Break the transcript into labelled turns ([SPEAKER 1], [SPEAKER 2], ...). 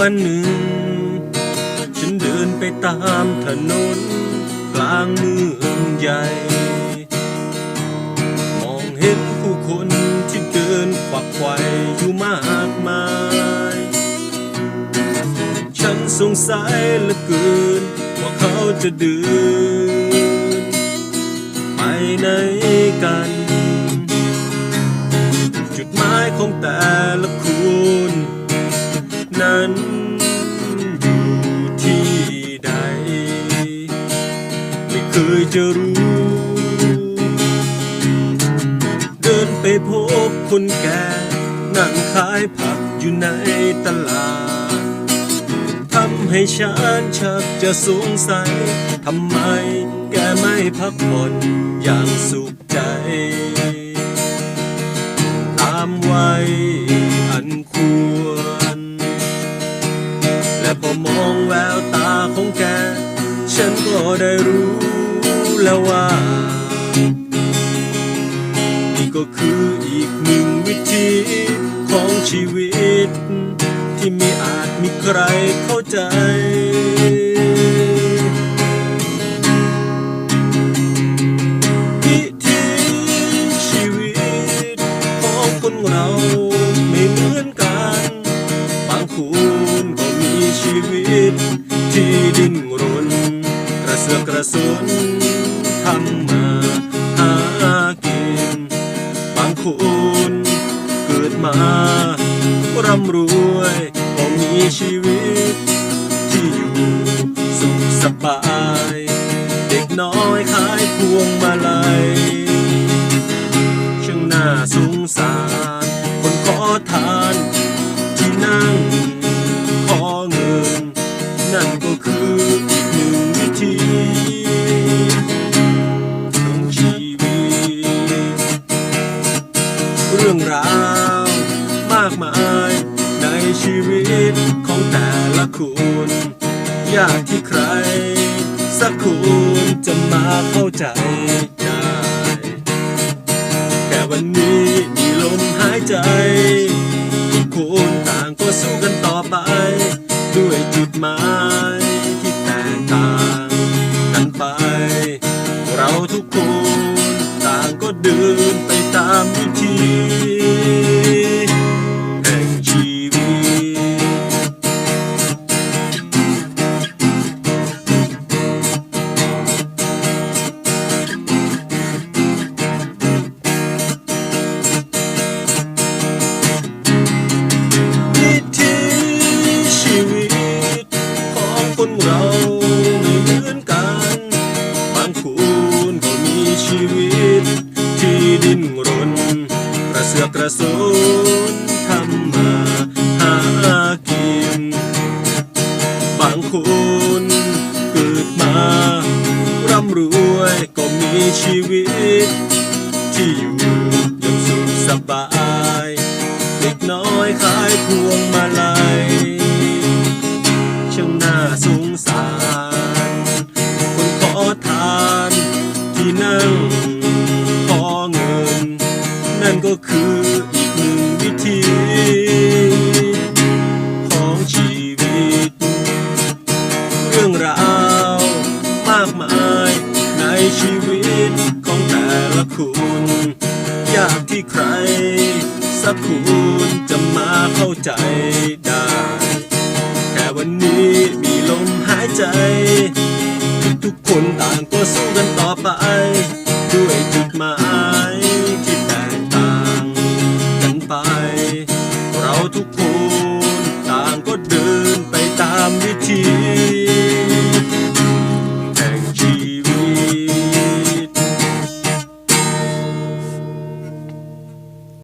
[SPEAKER 1] วันหนึ่ง ฉันเดินไปตามถนน กลางเมืองใหญ่ มองเห็นผู้คนที่เดินฝักไขว่อยู่มากมาย ฉันสงสัยเหลือเกิน ว่าเขาจะเดินไปไหนกัน จุดหมายของแต่ละ เคยจะรู้ เดินไปพบคนแก่นั่งขายผักอยู่ในตลาด ทำให้ฉันชักจะสงสัย ทำไมแกไม่พักผ่อนอย่างสุขใจ ตามวัยอันควร และพอมองแววตาของแก ฉันก็ได้รู้ แล้วว่านี่ก็คืออีกหนึ่งวิธีของชีวิต ที่ไม่อาจมีใครเข้าใจ วิธีชีวิตของคนเราไม่เหมือนกัน บางคนก็มีชีวิตที่ดิ้นรนกระเสือกกระสนำรวยก็มีชีวิต ที่อยู่สุขสบาย เด็กน้อยขายพวงมาลัยช่างน่าสงสาร คนขอทานที่นั่งขอเงิน นั่นก็คืออีกหนึ่งวิธีของชีวิต เรื่องราวมากมาย วิตของแต่ละคุณ ยากที่ใคร สักคนจะมาเข้าใจได้แค่วันนี้มีลมหายใจทุกคนต่างก็สู้กันต่อไป ด้วยจุดหมาย ชีวิตที่ดิ้นรน กระเสือกกระสนทำมาหากิน บางคนเกิดมาร่ำรวยก็มีชีวิต ที่อยู่อย่างสุขสบายเด็กน้อยขายพวงมาลัยช่างน่าสงสารายในชีวิตของแต่ละคนยากที่ใคร สักคนจะมาเข้าใจได้ แค่วันนี้มีลมหายใจ ทุกคนต่างก็สู้กันต่อไป ด้วยจุดหมายที่แตกต่างกันไป เราทุกคนต่างก็เดินไปตามวิธี